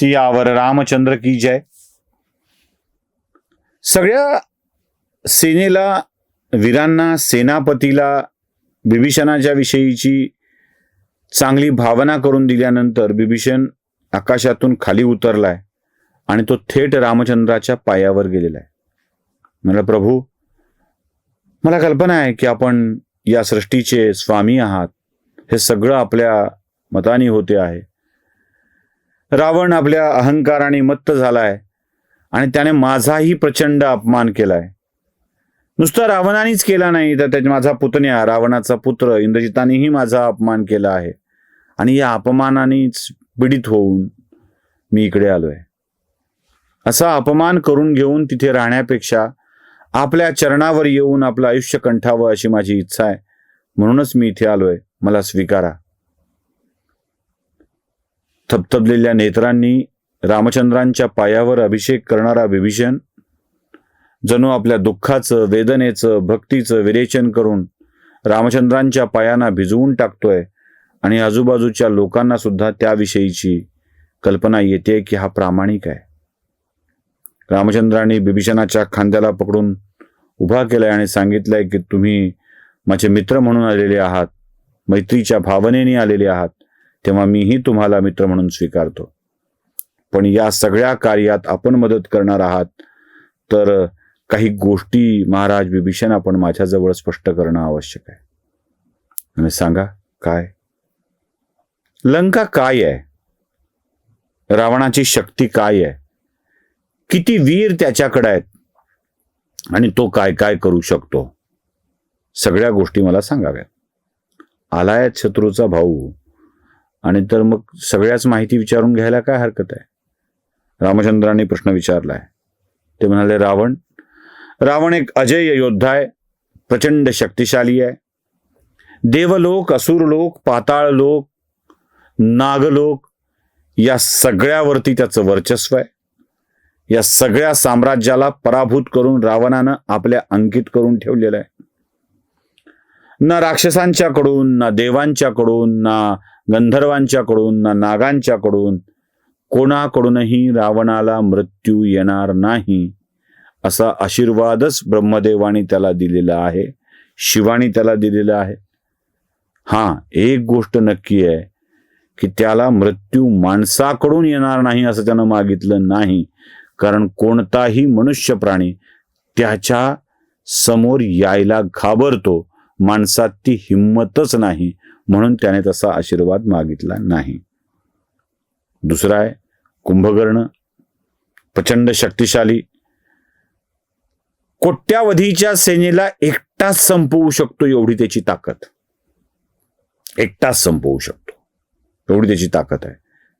सियावर रामचंद्र की जय. सगळ्या सेनेला वीरांना सेनापतीला बिभीषणाच्या विषयीची चांगली भावना करून दिल्यानंतर बिभीषण आकाशातून खाली उतरलाय आणि तो थेट रामचंद्राच्या पायावर गेलेला आहे. म्हणलं प्रभू मला कल्पना आहे की आपण या सृष्टीचे स्वामी आहात. हे सगळं आपल्या मताने होते आहे. रावण आपल्या अहंकाराने मत्त झालाय आणि त्याने माझाही प्रचंड अपमान केलाय. नुसता रावणानेच केला नाही तर त्याच्या माझा पुतण्या रावणाचा पुत्र इंद्रजितानेही माझा अपमान केला आहे. आणि या अपमानानेच पीडित होऊन मी इकडे आलोय. असा अपमान करून घेऊन तिथे राहण्यापेक्षा आपल्या चरणावर येऊन आपलं आयुष्य कंठावं अशी माझी इच्छा आहे. म्हणूनच मी इथे आलोय. मला स्वीकारा. थपथपलेल्या नेत्रांनी रामचंद्रांच्या पायावर अभिषेक करणारा विभीषण जणू आपल्या दुःखाचं वेदनेचं भक्तीचं विरेचन करून रामचंद्रांच्या पायांना भिजवून टाकतोय आणि आजूबाजूच्या लोकांना सुद्धा त्याविषयीची कल्पना येते की हा प्रामाणिक आहे. रामचंद्रांनी बिभीषणाच्या खांद्याला पकडून उभा केलाय आणि सांगितलंय की तुम्ही माझे मित्र म्हणून आलेले आहात मैत्रीच्या भावनेने आलेले आहात. तेव्हा मीही तुम्हाला मित्र म्हणून स्वीकारतो. पण या सगळ्या कार्यात आपण मदत करणार आहात तर काही गोष्टी महाराज विभीषण आपण माझ्याजवळ स्पष्ट करणं आवश्यक आहे. आणि सांगा काय? लंका काय आहे? रावणाची शक्ती काय आहे? किती वीर त्याच्याकडे आहेत? आणि तो काय काय करू शकतो? सगळ्या गोष्टी मला सांगाव्यात. आलायत शत्रूचा भाऊ. आणि तर मग सगळ्याच माहिती विचारून घ्यायला काय हरकत आहे? रामचंद्रांनी प्रश्न विचारलाय. ते म्हणाले रावण रावण एक अजय योद्धा आहे प्रचंड शक्तिशाली आहे. देवलोक असुरलोक पाताळ लोक नागलोक या सगळ्यावरती त्याचं वर्चस्व आहे. या सगळ्या साम्राज्याला पराभूत करून रावणानं आपल्या अंकित करून ठेवलेलं आहे. ना राक्षसांच्याकडून ना देवांच्याकडून ना गंधर्वांच्याकडून ना नागांच्याकडून कोणाकडूनही रावणाला मृत्यू येणार नाही. असा आशीर्वादच ब्रह्मदेवाने त्याला दिलेला आहे शिवानी त्याला दिलेला आहे. हा एक गोष्ट नक्की आहे की त्याला मृत्यू माणसाकडून येणार नाही असं त्यानं मागितलं नाही. कारण कोणताही मनुष्य प्राणी त्याच्यासमोर यायला घाबरतो. माणसात ती हिंमतच नाही. म्हणून त्याने तसा आशीर्वाद मागितला नाही. दुसरा आहे कुंभकर्ण प्रचंड शक्तिशाली. कोट्यावधीच्या सेनेला एकटाच संपवू शकतो एवढी त्याची ताकद. एकटाच संपवू शकतो. एवढी त्याची ताकद आहे.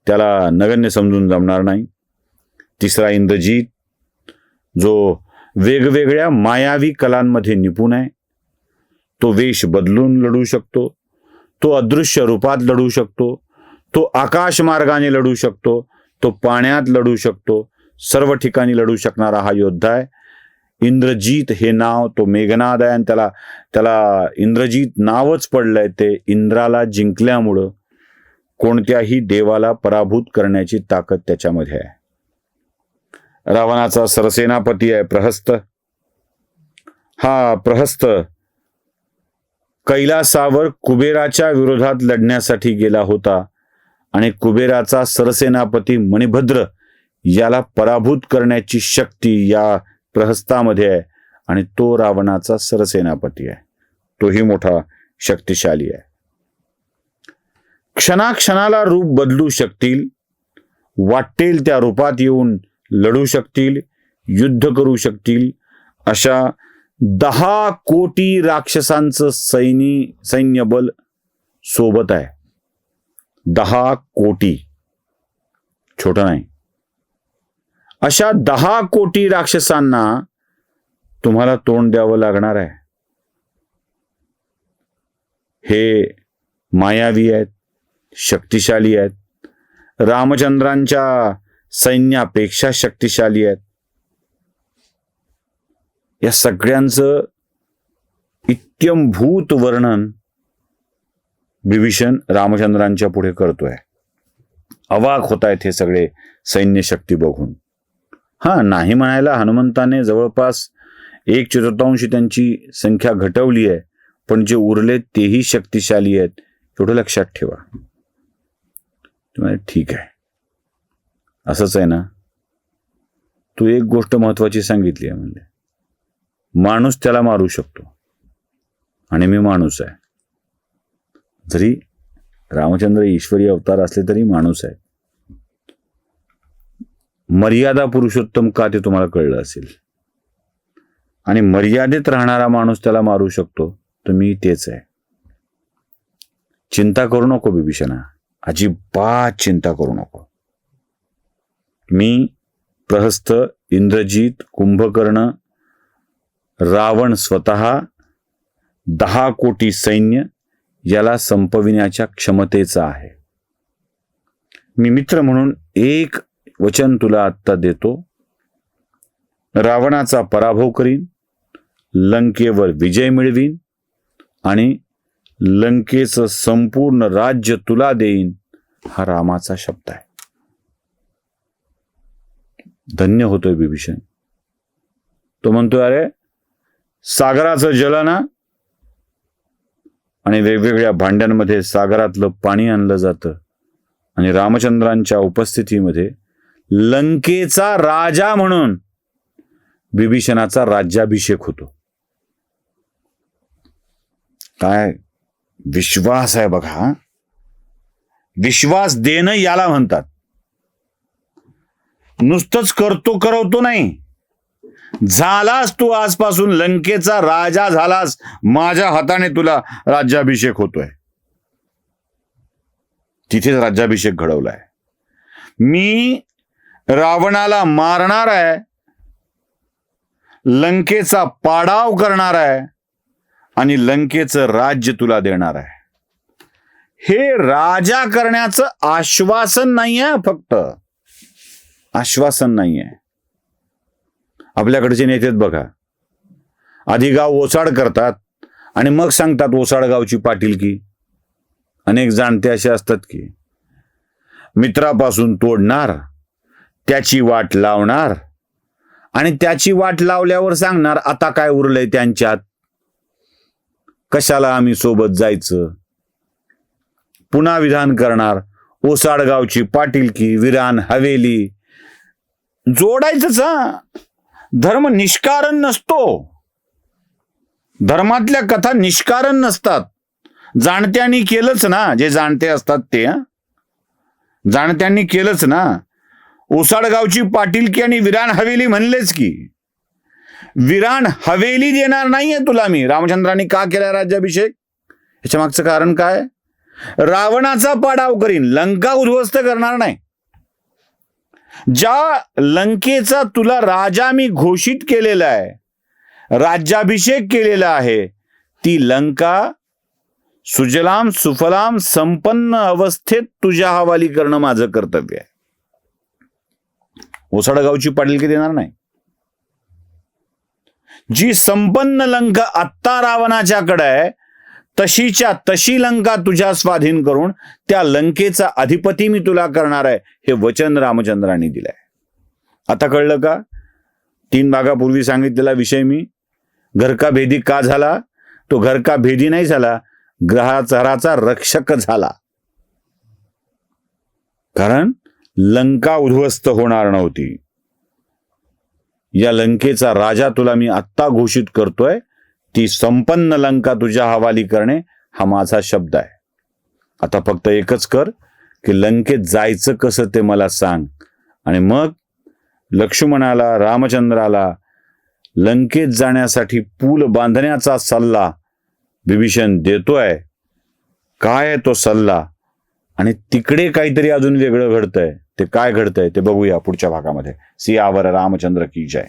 त्याला नगण्य समजून जमणार नाही. तिसरा इंद्रजीत जो वेगवेगळ्या मायावी कलांमध्ये निपुण आहे तो वेश बदलून लढू शकतो. तो अदृश्य रूपात लढू शकतो तो आकाश मार्गाने लढू शकतो तो पाण्यात लढू शकतो सर्व ठिकाणी लढू शकणारा हा योद्धा आहे. इंद्रजीत हे नाव तो मेघनाद आहे आणि त्याला त्याला इंद्रजीत नावच पडलंय ते इंद्राला जिंकल्यामुळं कोणत्याही देवाला पराभूत करण्याची ताकद त्याच्यामध्ये आहे. रावणाचा सरसेनापती आहे प्रहस्त. हा प्रहस्त कैलासावर कुबेराच्या विरोधात लढण्यासाठी गेला होता आणि कुबेराचा सरसेनापती मणिभद्र याला पराभूत करण्याची शक्ती या प्रहस्तामध्ये आहे आणि तो रावणाचा सरसेनापती आहे. तोही मोठा शक्तिशाली आहे. क्षणाक्षणाला रूप बदलू शकतील वाटेल त्या रूपात येऊन लढू शकतील युद्ध करू शकतील अशा दहा कोटी राक्षसांचं सैनी सैन्यबल सोबत आहे. दहा कोटी. छोट नाही. अशा दहा कोटी राक्षसांना तुम्हाला तोंड द्यावं लागणार आहे. हे मायावी आहेत शक्तिशाली आहेत. रामचंद्रांच्या सैन्यापेक्षा शक्तिशाली आहेत. या सगळ्यांचं इत्यंभूत वर्णन बिभीषण रामचंद्रांच्या पुढे करतोय. अवाक होत आहेत हे सगळे सैन्य शक्ती बघून. हा नाही म्हणायला हनुमंताने जवळपास एक चतुर्थांशी त्यांची संख्या घटवली आहे पण जे उरले तेही शक्तिशाली आहेत एवढं लक्षात ठेवा. ठीक आहे. असंच आहे ना? तू एक गोष्ट महत्वाची सांगितली आहे म्हणजे माणूस त्याला मारू शकतो. आणि मी माणूस आहे. जरी रामचंद्र ईश्वरी अवतार असले तरी माणूस आहे. मर्यादा पुरुषोत्तम का ते तुम्हाला कळलं असेल? आणि मर्यादेत राहणारा माणूस त्याला मारू शकतो तर मी तेच आहे. चिंता करू नको बिभीषणा अजिबात चिंता करू नको. मी प्रहस्त इंद्रजीत कुंभकर्ण रावण स्वतः दहा कोटी सैन्य याला संपविण्याच्या क्षमतेचा आहे. मी मित्र म्हणून एक वचन तुला आत्ता देतो. रावणाचा पराभव करीन लंकेवर विजय मिळवीन आणि लंकेचं संपूर्ण राज्य तुला देईन हा रामाचा शब्द आहे. धन्य होतोय बिभीषण तो म्हणतोय अरे सागराचं जल ना आणि वेगवेगळ्या भांड्यांमध्ये सागरातलं पाणी आणलं जातं. आणि रामचंद्रांच्या उपस्थितीमध्ये लंकेचा राजा म्हणून बिभीषणाचा राज्याभिषेक होतो. काय? विश्वास आहे बघा. हा. विश्वास देणं याला म्हणतात. नुसतंच करतो करवतो नाही. झालास तू आजपासून लंकेचा राजा झालास माझ्या हाताने तुला राज्याभिषेक होतोय. तिथेच राज्याभिषेक घडवलाय. मी रावणाला मारणार आहे लंकेचा पाडाव करणार आहे आणि लंकेचं राज्य तुला देणार आहे. हे राजा करण्याचं आश्वासन नाहीये फक्त. आश्वासन नाहीये. आपल्याकडचे नेतेत बघा. आधी गाव ओसाड करतात आणि मग सांगतात ओसाड गावची पाटीलकी अनेक जाणते असे असतात की मित्रापासून तोडणार त्याची वाट लावणार आणि त्याची वाट लावल्यावर सांगणार आता काय उरलंय त्यांच्यात? कशाला आम्ही सोबत जायचं? पुन्हा विधान करणार ओसाडगावची पाटीलकी विरान हवेली. जोडायचंच हा. धर्म निष्कारण नसतो. धर्मातल्या कथा निष्कारण नसतात. जाणत्यांनी केलंच ना जे जाणते असतात ते जाणत्यांनी केलंच ना. ओसाडगावची पाटीलकी आणि विराण हवेली म्हणलेच की. विराण हवेली देणार नाहीये तुला मी. रामचंद्रांनी का केला राज्याभिषेक? याच्या मागचं कारण काय? रावणाचा पाडाव करीन. लंका उद्ध्वस्त करणार नाही. ज्या लंकेचा तुला राजा मी घोषित केलेला आहे राज्याभिषेक केलेला आहे ती लंका सुजलाम सुफलाम संपन्न अवस्थेत तुझ्या हवाली करणं माझं कर्तव्य आहे. ओसाडगावची पाटीलकी देणार नाही? जी संपन्न लंका आत्ता रावणाच्याकडे आहे तशीच्या तशी लंका तुझ्या स्वाधीन करून त्या लंकेचा अधिपती मी तुला करणार आहे हे वचन रामचंद्रांनी दिलंय. आता कळलं का? तीन भागापूर्वी सांगितलेला विषय मी. घर का भेदी का झाला? तो घर का भेदी नाही झाला ग्रहाचाराचा रक्षक झाला. कारण लंका उद्ध्वस्त होणार नव्हती. या लंकेचा राजा तुला मी आत्ता घोषित करतोय ती संपन्न लंका तुझ्या हवाली करणे हा माझा शब्द आहे. आता फक्त एकच कर की लंकेत जायचं कसं ते मला सांग. आणि मग लक्ष्मणाला रामचंद्राला लंकेत जाण्यासाठी पूल बांधण्याचा सल्ला बिभीषण देतोय. काय आहे तो सल्ला? आणि तिकडे काहीतरी अजून वेगळं घडतंय. ते काय घडतंय ते बघूया पुढच्या भागामध्ये. सियावर रामचंद्र की जय.